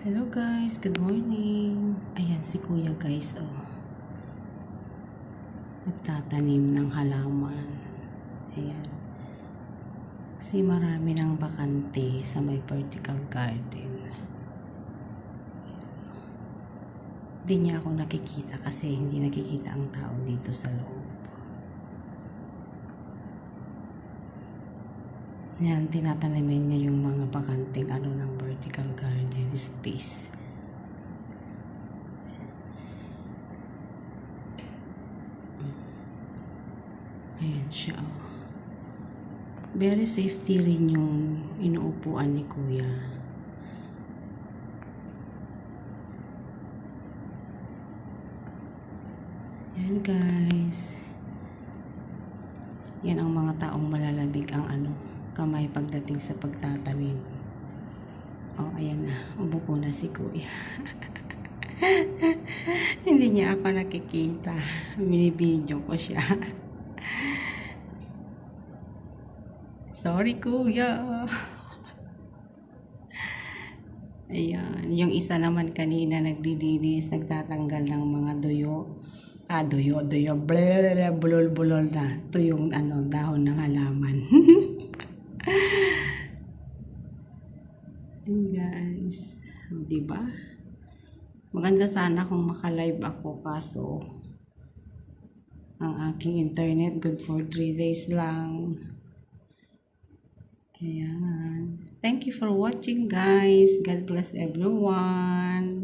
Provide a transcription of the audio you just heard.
Hello guys, good morning. Ayan si kuya guys, oh. Nagtatanim ng halaman. Ayan. Kasi marami ng bakante sa may vertical garden. Hindi niya ako nakikita kasi hindi nakikita ang tao dito sa loob. Yan, tinatanimin niya yung mga bakanting ano ng vertical garden space. Ayan siya. oh. Very safety rin yung inuupuan ni kuya. Yan guys. Yan ang mga taong malalabig ang ano, kamay pagdating sa pagtatanim. Oh, ayan na. Umupo na si kuya. Hindi niya ako nakikita. Binibidyo ko siya. Sorry, kuya. Ayan. Yung isa naman kanina naglilinis, nagtatanggal ng mga duyo. Ah, duyo, duyo. Blablabla, bulol-bulol na. Ito yung ano, dahon ng halaman. Ayan, guys. O, diba? Maganda sana kung maka-live ako kaso ang aking internet good for 3 days lang. Ayan. Thank you for watching guys. God bless everyone.